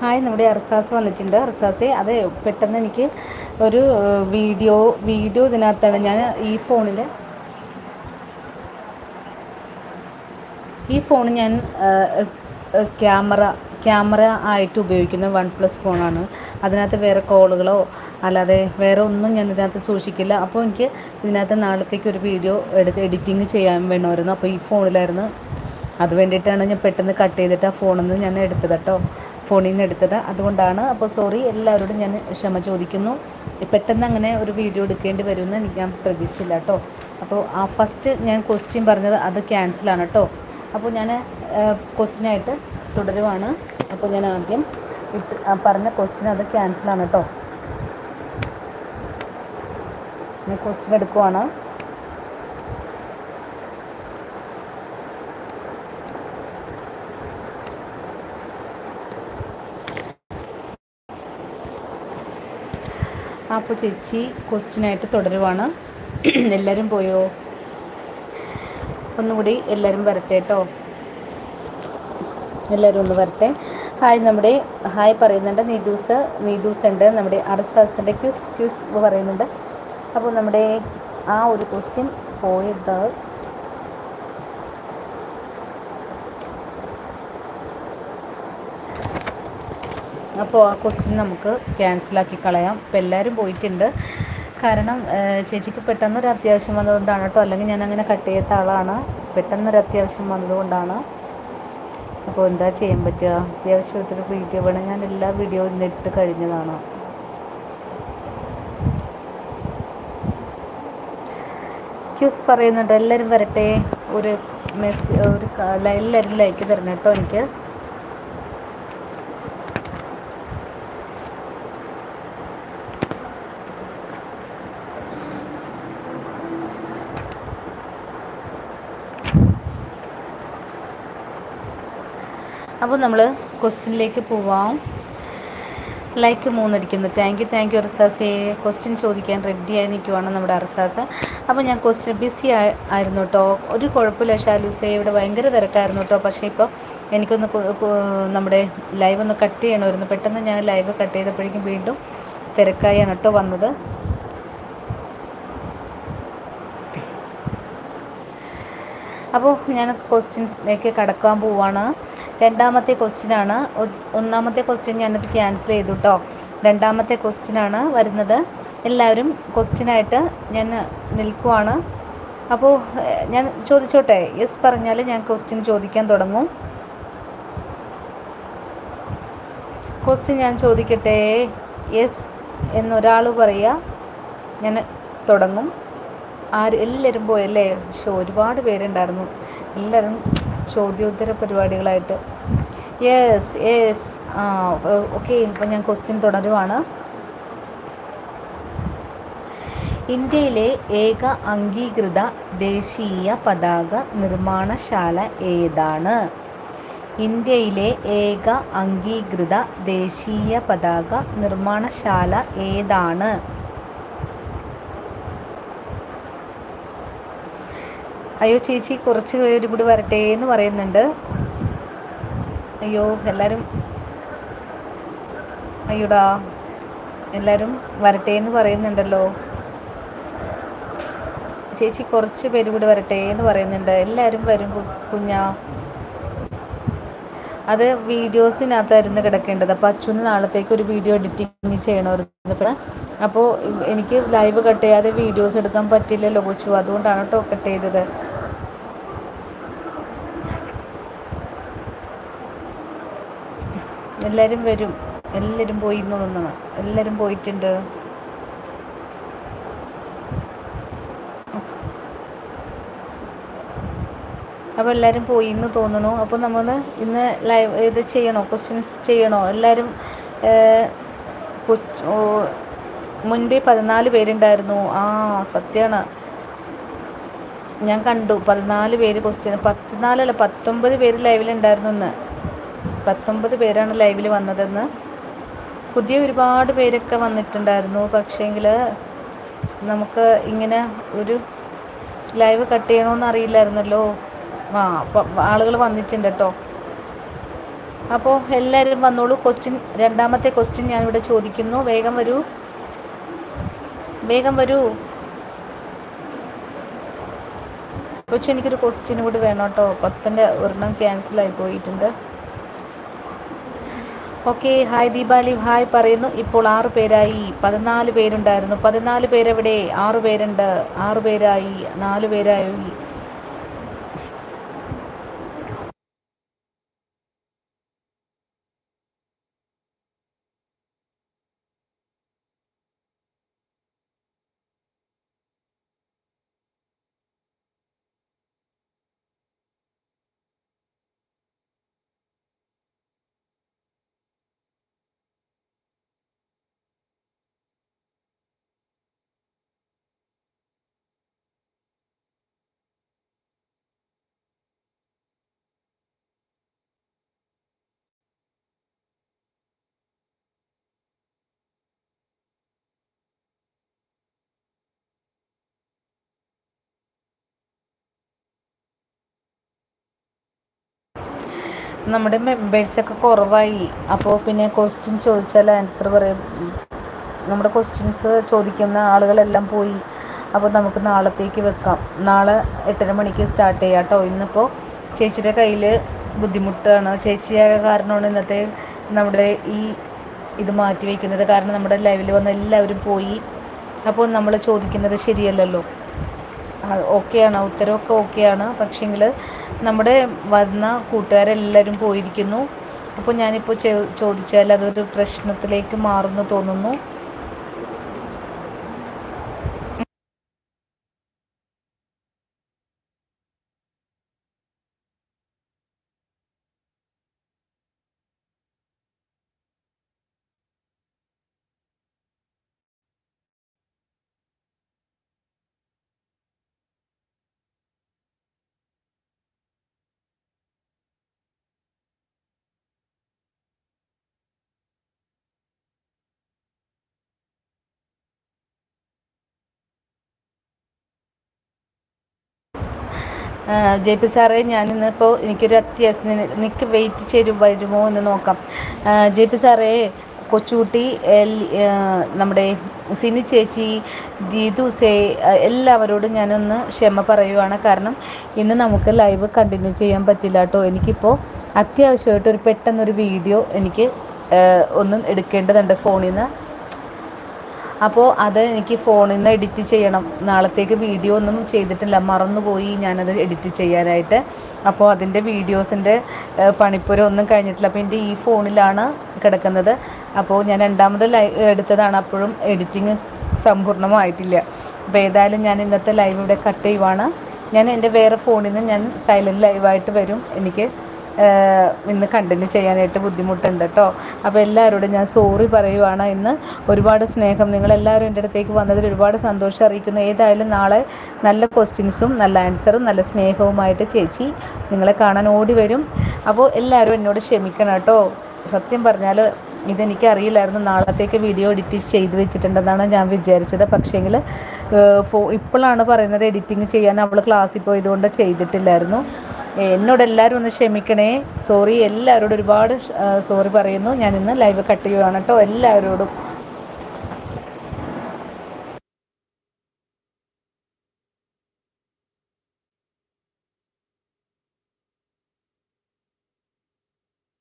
Hi നമ്മുടെ അർസാസ് വന്നിട്ടുണ്ട്. അർസാസ് അത് പെട്ടെന്ന് എനിക്ക് ഒരു വീഡിയോ വീഡിയോ ഇതിനകത്താണ് ഞാൻ ഈ ഫോണിൽ ഈ ഫോൺ ഞാൻ ക്യാമറ ക്യാമറ ആയിട്ട് ഉപയോഗിക്കുന്ന വൺ പ്ലസ് ഫോണാണ്. അതിനകത്ത് വേറെ കോളുകളോ അല്ലാതെ വേറെ ഒന്നും ഞാൻ ഇതിനകത്ത് സൂക്ഷിക്കില്ല. അപ്പോൾ എനിക്ക് ഇതിനകത്ത് നാളത്തേക്ക് ഒരു വീഡിയോ എടുത്ത് എഡിറ്റിങ് ചെയ്യാൻ വേണമായിരുന്നു. അപ്പോൾ ഈ ഫോണിലായിരുന്നു. അത് വേണ്ടിയിട്ടാണ് ഞാൻ പെട്ടെന്ന് കട്ട് ചെയ്തിട്ട് ആ ഫോണിൽ നിന്ന് ഞാൻ എടുത്തത് കേട്ടോ. ഫോണിൽ നിന്ന് എടുത്തത്. അതുകൊണ്ടാണ് അപ്പോൾ സോറി എല്ലാവരോടും ഞാൻ ക്ഷമ ചോദിക്കുന്നു. പെട്ടെന്ന് അങ്ങനെ ഒരു വീഡിയോ എടുക്കേണ്ടി വരുമെന്ന് എനിക്ക് ഞാൻ പ്രതീക്ഷിച്ചില്ല കേട്ടോ അപ്പോൾ ആ ഫസ്റ്റ് ഞാൻ ക്വസ്റ്റ്യൻ പറഞ്ഞത് അത് ക്യാൻസലാണ് കേട്ടോ അപ്പോൾ ഞാൻ ക്വസ്റ്റ്യനായിട്ട് തുടരുവാണ്. അപ്പോൾ ഞാൻ ആദ്യം പറഞ്ഞ ക്വസ്റ്റ്യൻ അത് ക്യാൻസലാണ് കേട്ടോ ഞാൻ ക്വസ്റ്റ്യൻ എടുക്കുവാണ്. അപ്പോൾ ചേച്ചി ക്വസ്റ്റ്യനായിട്ട് തുടരുവാണ്. എല്ലാവരും പോയോ? ഒന്നുകൂടി എല്ലാവരും വരട്ടെ കേട്ടോ. എല്ലാവരും ഒന്ന് വരട്ടെ. ഹായ് നമ്മുടെ ഹായ് പറയുന്നുണ്ട്. നീദൂസ് നീദൂസ് ഉണ്ട്. നമ്മുടെ അർസാസിന്റെ ക്യൂസ് ക്യൂസ് പറയുന്നുണ്ട്. അപ്പോൾ നമ്മുടെ ആ ഒരു ക്വസ്റ്റ്യൻ പോയത് അപ്പോൾ ആ ക്വസ്റ്റ്യൻ നമുക്ക് ക്യാൻസലാക്കി കളയാം. അപ്പോൾ എല്ലാവരും പോയിട്ടുണ്ട്. കാരണം ചേച്ചിക്ക് പെട്ടെന്നൊരു അത്യാവശ്യം വന്നതുകൊണ്ടാണ് കേട്ടോ. അല്ലെങ്കിൽ ഞാൻ അങ്ങനെ കട്ട് ചെയ്യാത്ത ആളാണ്. പെട്ടെന്നൊരു അത്യാവശ്യം വന്നതുകൊണ്ടാണ്. അപ്പോൾ എന്താ ചെയ്യാൻ പറ്റുക? അത്യാവശ്യമായിട്ടൊരു വീഡിയോ വേണം. ഞാൻ എല്ലാ വീഡിയോ ഇന്നിട്ട് കഴിഞ്ഞതാണ്. ക്യൂസ് പറയുന്നുണ്ട്. എല്ലാവരും വരട്ടെ. ഒരു മെസ് ഒരു എല്ലാവരും ലൈക്ക് തരണം കേട്ടോ എനിക്ക്. അപ്പോൾ നമ്മൾ ക്വസ്റ്റ്യനിലേക്ക് പോവാം. ലൈക്ക് മൂന്നടിക്കുന്നു താങ്ക് യു താങ്ക് യു അർസാസേ ക്വസ്റ്റ്യൻ ചോദിക്കാൻ റെഡിയായി നിൽക്കുവാണ് നമ്മുടെ അർസാസ് അപ്പോൾ ഞാൻ ക്വസ്റ്റ്യൻ ബിസി ആയിരുന്നു കേട്ടോ. ഒരു കുഴപ്പമില്ല ഷാലൂസേ. ഇവിടെ ഭയങ്കര തിരക്കായിരുന്നു കേട്ടോ. പക്ഷേ ഇപ്പോൾ എനിക്കൊന്ന് നമ്മുടെ ലൈവ് ഒന്ന് കട്ട് ചെയ്യണമായിരുന്നു. പെട്ടെന്ന് ഞാൻ ലൈവ് കട്ട് ചെയ്തപ്പോഴേക്കും വീണ്ടും തിരക്കായാണ് കേട്ടോ വന്നത്. അപ്പോൾ ഞാൻ ക്വസ്റ്റ്യൻസിലേക്ക് കടക്കാൻ പോവാണ്. രണ്ടാമത്തെ ക്വസ്റ്റ്യനാണ് ഒന്നാമത്തെ ക്വസ്റ്റ്യൻ ഞാനത് ക്യാൻസൽ ചെയ്തു കേട്ടോ രണ്ടാമത്തെ ക്വസ്റ്റ്യനാണ് വരുന്നത്. എല്ലാവരും ക്വസ്റ്റ്യനായിട്ട് ഞാൻ നിൽക്കുവാണ്. അപ്പോൾ ഞാൻ ചോദിച്ചോട്ടെ. യെസ് പറഞ്ഞാൽ ഞാൻ ക്വസ്റ്റ്യൻ ചോദിക്കാൻ തുടങ്ങും. ക്വസ്റ്റ്യൻ ഞാൻ ചോദിക്കട്ടെ. യെസ് എന്നൊരാൾ പറയുക. ഞാൻ തുടങ്ങും. ആര് എല്ലാവരും പോയല്ലേ? പക്ഷെ ഒരുപാട് പേരുണ്ടായിരുന്നു. എല്ലാവരും ചോദ്യോത്തര പരിപാടികളായിട്ട്. യെസ് യെസ് ആ ഓക്കെ ഇപ്പം ഞാൻ ക്വസ്റ്റ്യൻ തുടരുവാണ്. ഇന്ത്യയിലെ ഏക അംഗീകൃത ദേശീയ പതാക നിർമ്മാണശാല ഏതാണ്? ഇന്ത്യയിലെ ഏക അംഗീകൃത ദേശീയ പതാക നിർമ്മാണശാല ഏതാണ്? അയ്യോ ചേച്ചി കുറച്ച് പേരും കൂടി വരട്ടെ എന്ന് പറയുന്നുണ്ട്. അയ്യോ എല്ലാവരും അയ്യോടാ എല്ലാവരും വരട്ടെ എന്ന് പറയുന്നുണ്ടല്ലോ. ചേച്ചി കുറച്ച് പേര് കൂടി വരട്ടെ എന്ന് പറയുന്നുണ്ട്. എല്ലാവരും വരും കുഞ്ഞാ. അത് വീഡിയോസിനകത്തായിരുന്നു കിടക്കേണ്ടത്. അപ്പോൾ അച്ഛന് നാളത്തേക്ക് ഒരു വീഡിയോ എഡിറ്റിംഗ് ചെയ്യണമായിരുന്നു അപ്പോൾ എനിക്ക് ലൈവ് കട്ട് ചെയ്യാതെ വീഡിയോസ് എടുക്കാൻ പറ്റില്ലല്ലോ കൊച്ചു. അതുകൊണ്ടാണ് കേട്ടോ കട്ട് ചെയ്തത്. എല്ലാവരും വരും. എല്ലാവരും പോയി ഇന്ന് തോന്നണം എല്ലാവരും പോയിട്ടുണ്ട്. അപ്പോൾ എല്ലാവരും പോയി എന്ന് തോന്നണു. അപ്പോൾ നമ്മൾ ഇന്ന് ലൈവ് ഇത് ചെയ്യണോ? ക്വസ്റ്റ്യൻസ് ചെയ്യണോ? എല്ലാവരും മുൻപേ പതിനാല് പേരുണ്ടായിരുന്നു. ആ സത്യമാണ് ഞാൻ കണ്ടു. പതിനാല് പേര് ക്വസ്റ്റ്യൻ പതിനാലല്ല പത്തൊമ്പത് പേര് ലൈവിലുണ്ടായിരുന്നു ഇന്ന്. പത്തൊമ്പത് പേരാണ് ലൈവിൽ വന്നതെന്ന്. പുതിയ ഒരുപാട് പേരൊക്കെ വന്നിട്ടുണ്ടായിരുന്നു. പക്ഷേങ്കിൽ നമുക്ക് ഇങ്ങനെ ഒരു ലൈവ് കട്ട് ചെയ്യണമെന്ന് അറിയില്ലായിരുന്നല്ലോ. ആ ആളുകൾ വന്നിട്ടുണ്ട് കേട്ടോ അപ്പോൾ എല്ലാവരും വന്നോളൂ. ക്വസ്റ്റ്യൻ രണ്ടാമത്തെ ക്വസ്റ്റ്യൻ ഞാനിവിടെ ചോദിക്കുന്നു. വേഗം വരൂ. വേഗം വരൂ. കൊച്ചു എനിക്കൊരു ക്വസ്റ്റ്യൻ കൂടി വേണം കേട്ടോ പത്തിന്റെ ഒരെണ്ണം ക്യാൻസൽ ആയി പോയിട്ടുണ്ട്. ഓക്കെ ഹായ് ദീപാലി ഹായ് പറയുന്നു. ഇപ്പോൾ ആറു പേരായി പതിനാല് പേരുണ്ടായിരുന്നു. പതിനാല് പേരെവിടെ? ആറു പേരുണ്ട്. ആറു പേരായി നാലു പേരായി. നമ്മുടെ മെമ്പേഴ്സൊക്കെ കുറവായി. അപ്പോൾ പിന്നെ ക്വസ്റ്റ്യൻ ചോദിച്ചാൽ ആൻസർ പറയും. നമ്മുടെ ക്വസ്റ്റ്യൻസ് ചോദിക്കുന്ന ആളുകളെല്ലാം പോയി. അപ്പോൾ നമുക്ക് നാളത്തേക്ക് വെക്കാം. നാളെ എട്ടര മണിക്ക് സ്റ്റാർട്ട് ചെയ്യാം കേട്ടോ ഇന്നിപ്പോൾ ചേച്ചിയുടെ കയ്യിൽ ബുദ്ധിമുട്ടാണ്. ചേച്ചിയായ കാരണമാണ് ഇന്നത്തെ നമ്മുടെ ഈ ഇത് മാറ്റി വയ്ക്കുന്നത് കാരണം നമ്മുടെ ലൈവിൽ വന്ന എല്ലാവരും പോയി. അപ്പോൾ നമ്മൾ ചോദിക്കുന്നത് ശരിയല്ലല്ലോ. ഓക്കെയാണ് ഉത്തരവൊക്കെ ഓക്കെയാണ്. പക്ഷേങ്കിൽ നമ്മുടെ വന്ന കൂട്ടുകാരെല്ലാവരും പോയിരിക്കുന്നു. അപ്പോൾ ഞാനിപ്പോൾ ചോദിച്ചാൽ അതൊരു പ്രശ്നത്തിലേക്ക് മാറുമെന്ന് തോന്നുന്നു. ജെ പി സാറേ ഞാനിന്നിപ്പോൾ എനിക്കൊരു അത്യാവശ്യം നിനക്ക് വെയിറ്റ് ചെയ്ത് വരുമോ എന്ന് നോക്കാം. ജെ പി സാറേ കൊച്ചുകുട്ടി നമ്മുടെ സിനി ചേച്ചി ദീതു സേ എല്ലാവരോടും ഞാനൊന്ന് ക്ഷമ പറയുവാണ്. കാരണം ഇന്ന് നമുക്ക് ലൈവ് കണ്ടിന്യൂ ചെയ്യാൻ പറ്റില്ല കേട്ടോ എനിക്കിപ്പോൾ അത്യാവശ്യമായിട്ട് ഒരു പെട്ടെന്നൊരു വീഡിയോ എനിക്ക് ഒന്നും എടുക്കേണ്ടതുണ്ട് ഫോണിൽ നിന്ന് അപ്പോൾ അത് എനിക്ക് ഫോണിൽ നിന്ന് എഡിറ്റ് ചെയ്യണം. നാളത്തേക്ക് വീഡിയോ ഒന്നും ചെയ്തിട്ടില്ല. മറന്നുപോയി ഞാനത് എഡിറ്റ് ചെയ്യാനായിട്ട്. അപ്പോൾ അതിന്റെ വീഡിയോസിന്റെ പണിപ്പുരം ഒന്നും കഴിഞ്ഞിട്ടില്ല. അപ്പോൾ എന്റെ ഈ ഫോണിലാണ് കിടക്കുന്നത്. അപ്പോൾ ഞാൻ രണ്ടാമത് ലൈവ് എടുത്തതാണ്. അപ്പോഴും എഡിറ്റിങ് സമ്പൂർണമായിട്ടില്ല അപ്പോൾ ഏതായാലും ഞാൻ ഇന്നത്തെ ലൈവ് ഇവിടെ കട്ട് ചെയ്യുവാണ്. ഞാൻ എന്റെ വേറെ ഫോണിൽ നിന്ന് ഞാൻ സൈലന്റ് ലൈവായിട്ട് വരും. എനിക്ക് ഇന്ന് കണ്ടിന്യൂ ചെയ്യാനായിട്ട് ബുദ്ധിമുട്ടുണ്ട് കേട്ടോ അപ്പോൾ എല്ലാവരോടും ഞാൻ സോറി പറയുവാണ്. ഇന്ന് ഒരുപാട് സ്നേഹം. നിങ്ങളെല്ലാവരും എന്റെ അടുത്തേക്ക് വന്നതിൽ ഒരുപാട് സന്തോഷം അറിയിക്കുന്നു. ഏതായാലും നാളെ നല്ല ക്വസ്റ്റ്യൻസും നല്ല ആൻസറും നല്ല സ്നേഹവുമായിട്ട് ചേച്ചി നിങ്ങളെ കാണാൻ ഓടി വരും. അപ്പോൾ എല്ലാവരും എന്നോട് ക്ഷമിക്കണം കേട്ടോ സത്യം പറഞ്ഞാൽ ഇതെനിക്കറിയില്ലായിരുന്നു. നാളത്തേക്ക് വീഡിയോ എഡിറ്റ് ചെയ്ത് വെച്ചിട്ടുണ്ടെന്നാണ് ഞാൻ വിചാരിച്ചത്. പക്ഷേങ്കിൽ ഫോ ഇപ്പോഴാണ് പറയുന്നത് എഡിറ്റിംഗ് ചെയ്യാൻ അവൾ ക്ലാസ്സിൽ പോയതുകൊണ്ട് ചെയ്തിട്ടില്ലായിരുന്നു. എന്നോട് എല്ലാവരും ഒന്ന് ക്ഷമിക്കണേ. സോറി എല്ലാവരോടും ഒരുപാട് സോറി പറയുന്നു. ഞാൻ ഇന്ന് ലൈവ് കട്ട് ചെയ്യുകയാണ് കേട്ടോ. എല്ലാവരോടും.